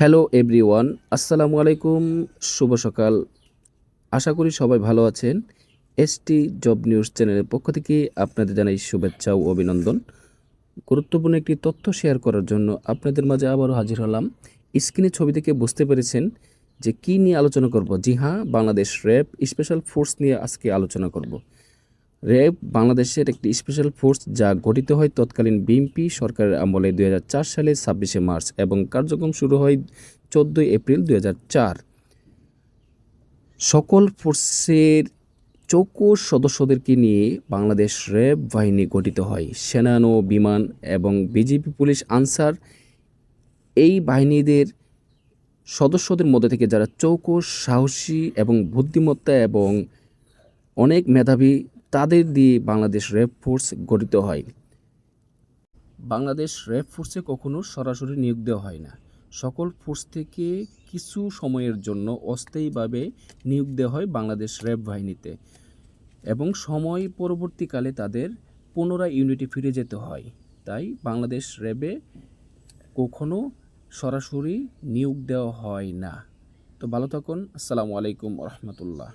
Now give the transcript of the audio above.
Hello everyone, আসসালামু আলাইকুম, শুভ সকাল। আশা করি সবাই ভালো আছেন। এসটি জব নিউজ চ্যানেলের পক্ষ থেকে আপনাদের জানাই শুভেচ্ছা ও অভিনন্দন। গুরুত্বপূর্ণ একটি তথ্য শেয়ার করার জন্য আপনাদের মাঝে আবারও হাজির হলাম। স্ক্রিনে ছবি থেকে বুঝতে পেরেছেন যে কী নিয়ে আলোচনা করব। জি হ্যাঁ বাংলাদেশ র্যাব স্পেশাল ফোর্স নিয়ে আজকে আলোচনা করব। র্যাব বাংলাদেশের একটি স্পেশাল ফোর্স যা গঠিত হয় তৎকালীন বিএনপি সরকারের আমলে দু হাজার চার সালে ছাব্বিশে মার্চ এবং কার্যক্রম শুরু হয় চোদ্দোই এপ্রিল দু হাজার চার। সকল ফোর্সের চৌকস সদস্যদেরকে নিয়ে বাংলাদেশ র্যাব বাহিনী গঠিত হয়। সেনা নৌ বিমান এবং বিজিবি পুলিশ আনসার এই বাহিনীদের সদস্যদের মধ্যে থেকে যারা চৌকস সাহসী এবং বুদ্ধিমত্তা এবং অনেক মেধাবী তাদের দিয়ে বাংলাদেশ র্যাব ফোর্স গঠিত হয়। বাংলাদেশ র্যাব ফোর্সে কখনো সরাসরি নিয়োগ দেওয়া হয় না। সকল ফোর্স থেকে কিছু সময়ের জন্য অস্থায়ীভাবে নিয়োগ দেওয়া হয় বাংলাদেশ র্যাব বাহিনীতে এবং সময় পরবর্তীকালে তাদের পুনরায় ইউনিটে ফিরে যেতে হয়। তাই বাংলাদেশ র্যাবে কখনো সরাসরি নিয়োগ দেওয়া হয় না। তো ভালো থাকুন। আসসালামু আলাইকুম রহমতুল্লাহ।